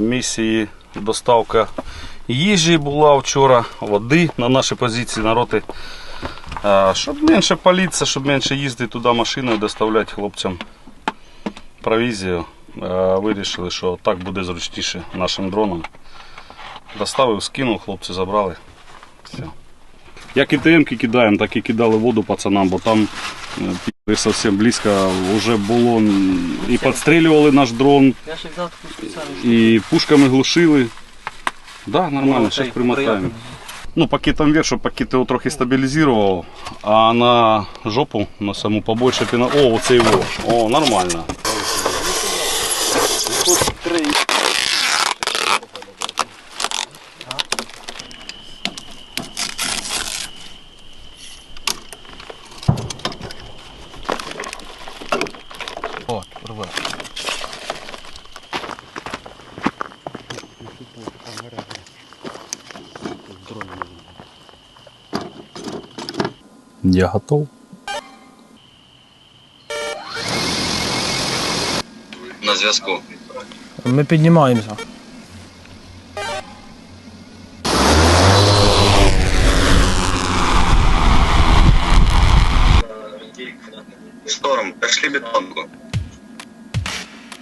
місії доставка їжі була вчора, води на наші позиції на роти. Е, Щоб менше палітися, щоб менше їздити туди машиною, доставляти хлопцям провізію. Е, Вирішили, що так буде зручніше нашим дроном. Доставив, скинув, хлопці забрали. Все. Як і ТМ-ки кидаємо, так і кидали воду пацанам, бо там пі***и зовсім близько вже було і підстрілювали наш дрон, і пушками глушили. Да, нормально, Ну, зараз примотаємо. приятно. Ну, пакетом вверх, щоб пакет його трохи стабілізував, а на жопу, на саму побольше піна. О, оце його. О, нормально. О, рве. Я готов. На зв'язку. Ми піднімаємося. Шторм, пішли бетонку.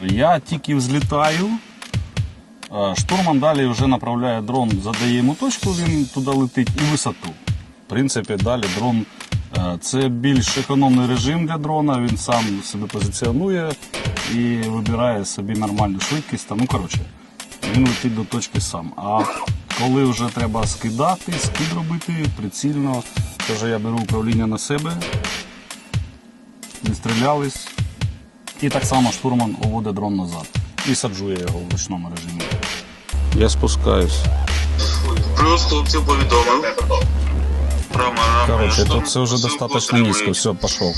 Я тільки взлітаю. Е, Штурман далі вже направляє дрон, задає йому точку, він туди летить і висоту. В принципі, далі дрон е, це більш економний режим для дрона, він сам себе позиціонує і вибирає собі нормальну швидкість. Ну, коротше, він летить до точки сам. А коли вже треба скидати, скид робити прицільно, вже я беру управління на себе, відстрілялись, і так само штурман уводить дрон назад і саджує його в ручному режимі. Я спускаюсь. Плюс хлопців повідомив. Рома, Рома, Короче, шторм тут це вже посилку достатньо низько. отримує. Все, пішов.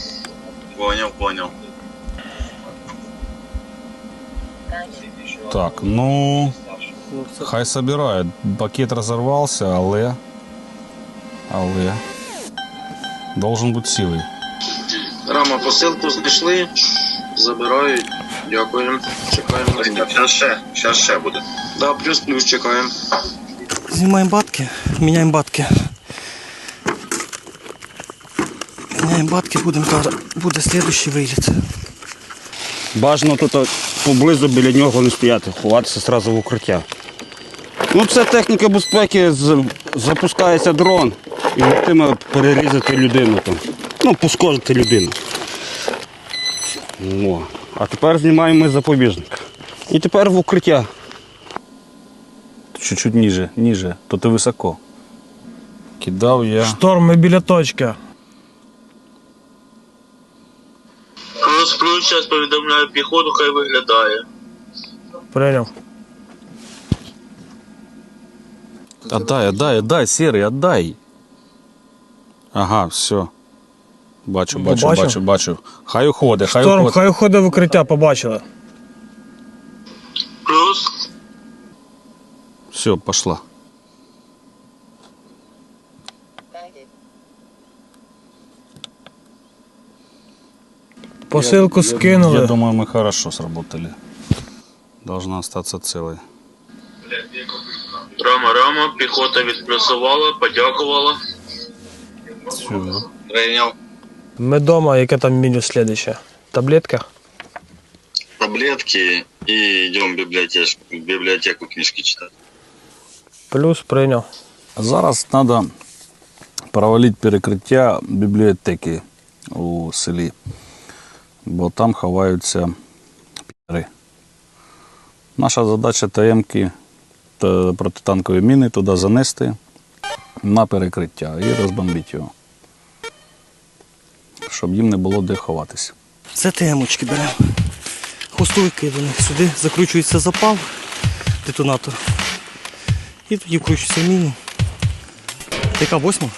Поняв, поняв. Так, ну. Хай собирає. Пакет розірвався, але. Але. Должен бути цілий. Рама, посилку знайшли, забирають. Дякуємо. Чекаємо Зараз ще, зараз ще буде. Да, плюс плюс чекаємо. Знімаємо батки, міняємо батки. Міняємо батки, будемо зараз. Буде слідущий виліт. Бажано тут поблизу біля нього не стояти, ховатися одразу в укриття. Ну, це техніка безпеки, запускається дрон і легтиме перерізати людину там. Ну, пошкодити людину. О. А тепер знімаємо запобіжник. І тепер в укриття. Чуть-чуть ніже, ніже, то ти високо. Кидав я. Шторм, ми біля точки. Плюс плюс зараз повідомляю піхоту, хай виглядає. Прийняв. Отдай, отдай, отдай, серий, отдай. Ага, все. Бачу, бачу, Побачив? бачу, бачу. Хай уходить, хай Шторм, уходить. хай уходить в укриття, побачили. Плюс Все, пошла. Посилку скинули. Я думаю, мы хорошо сработали. Должна остаться целой. Рама, Рама, піхота відплюсувала, подякувала. Все. Прийняв. Ми вдома, яке там меню слідуще? Таблетка? Таблетки і йдемо в бібліотеку, в бібліотеку книжки читати. Плюс прийняв. Зараз треба провалити перекриття бібліотеки у селі, бо там ховаються піри. Наша задача ТМки та протитанкові міни туди занести на перекриття і розбомбити його, щоб їм не було де ховатися. Це темочки беремо. Хвостовики до них сюди закручується запал, детонатор. І тоді вкручується міні. Яка восьма?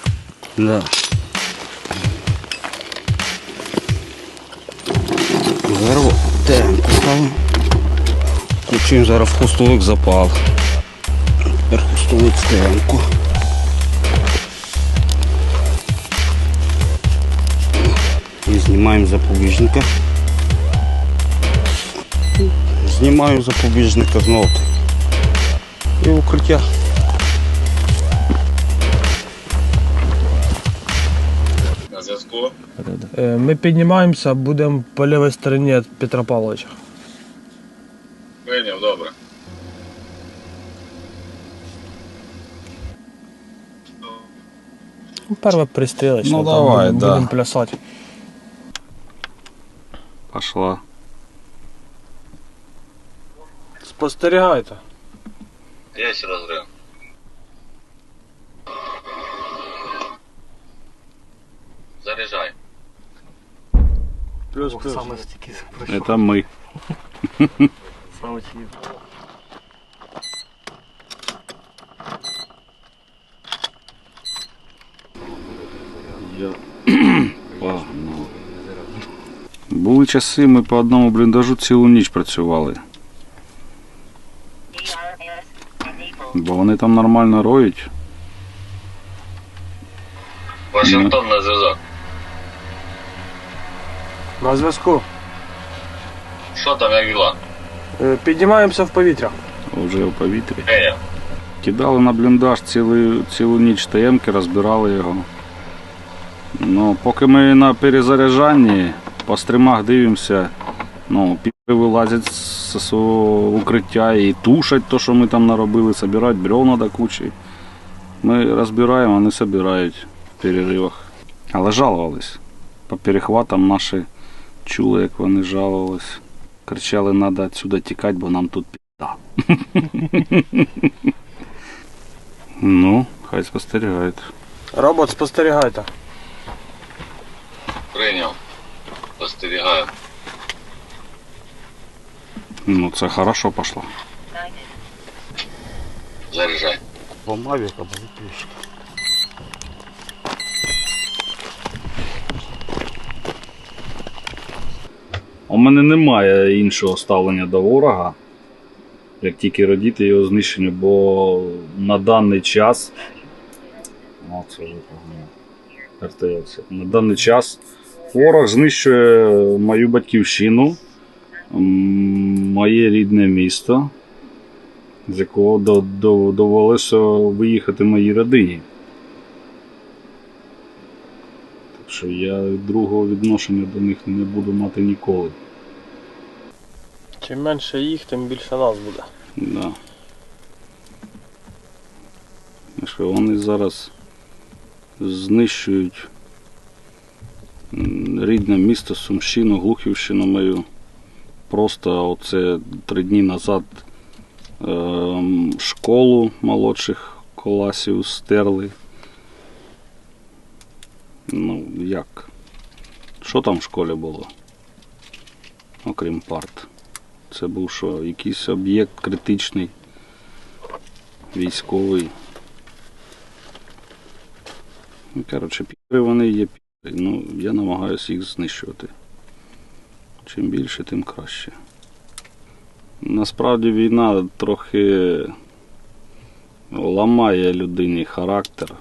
Да. Зараз ТМ поставимо. Включимо зараз в хвостовик запал. Тепер хвостовик в. Знімаємо запобіжника. Знімаю запобіжника знову. І укриття. На зв'язку. Е, Ми піднімаємося, будемо по лівій стороні від Петра Павловича. Прийняв, добре. Ну, Перше пристрілочне. Ну, там давай, будемо, да. будемо плясати. Пошла. Спостерігайте. Є розрив. Заряджай. Плюс, плюс. Это мы. Я погнав. Були часи, ми по одному бліндажу цілу ніч працювали. Бо вони там нормально роють. Вашингтон на зв'язок. На зв'язку. Що там, як діла? Е, Піднімаємося в повітря. Вже в повітрі. Прийняв. Кидали на бліндаж цілу, цілу ніч ТМки, розбирали його. Ну, поки ми на перезаряджанні, по стримах дивимося, ну, піри вилазять з свого укриття і тушать те, що ми там наробили, збирають бревна до кучі. Ми розбираємо, вони збирають в переривах. Але жалувались. По перехватам наші чули, як вони жалувались. Кричали, треба відсюди тікати, бо нам тут пізда. Ну, хай спостерігають. Робот, спостерігайте. Прийняв. Спостерігаю. Ну, це хорошо пошло. Заряджай. По Мавіка були пішки. У мене немає іншого ставлення до ворога, як тільки радіти його знищенню, бо на даний час. О, це вже погано. РТС. На даний час ворог знищує мою батьківщину, моє рідне місто, з якого до- до- довелося виїхати моїй родині. Так що я другого відношення до них не буду мати ніколи. Чим менше їх, тим більше нас буде. Да. Що вони зараз знищують рідне місто Сумщину, Глухівщину мою. Просто оце три дні назад ем, школу молодших класів стерли. Ну, як? Що там в школі було? Окрім парт. Це був що, якийсь об'єкт критичний, військовий. Ну, коротше, піри вони є. Ну, я намагаюся їх знищувати. Чим більше, тим краще. Насправді війна трохи ламає людині характер,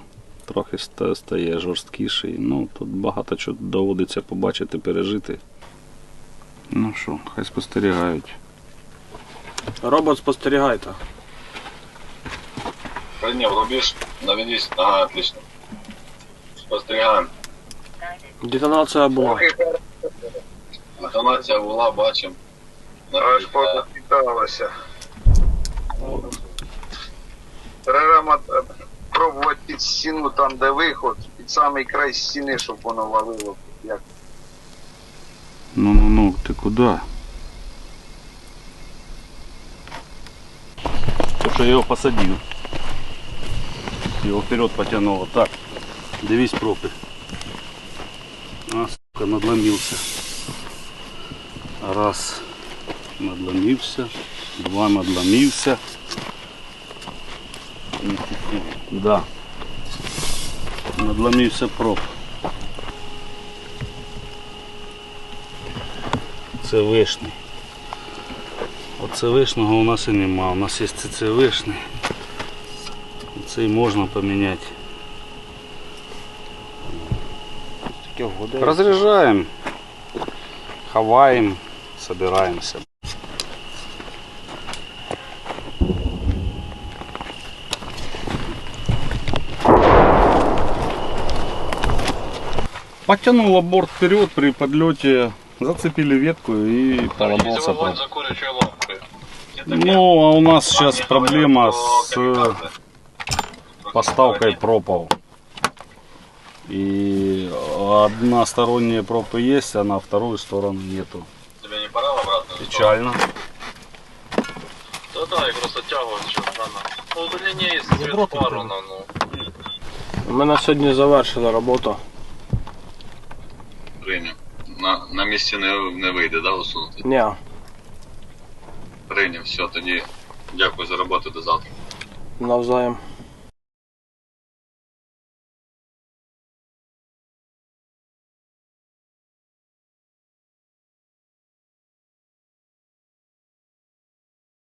трохи стає жорсткіший. Ну, тут багато чого доводиться побачити, пережити. Ну що, хай спостерігають. Робот, спостерігайте. Прийняв рубіж. Наведись. Ага, отлично. Спостерігаємо. Детонація була. Інформація була, бачимо. Аж покидалося. Треба пробувати під стіну там, де виход, під самий край стіни, щоб воно валило. Як Ну, ну, ну, ты куда? Потому что я его посадил. Его вперед потянуло. Так, дивись пропы. Сука, надломился. Раз, надломился. Два, надломился. Да. Надломился проб. Це вишний. Оце вишного у нас і нема. У нас є це вишний. Цей можна поміняти. Разряжаем, ховаем, собираемся. Потянуло борт вперед при подлете, зацепили ветку и поломался. Ну, а у нас сейчас проблема с поставкой пропов. И односторонние пропы есть, а на вторую сторону нету. Тебе не пора обратно? Печально. Да да, я просто тягу сейчас. Ну, длиннее, свет пару на, ну. Ми на сьогодні завершили роботу. Прийняв. На, на місці не, не вийде, да, усунути? Ні. Прийняв, все, тоді дякую за роботу до завтра. Навзаєм.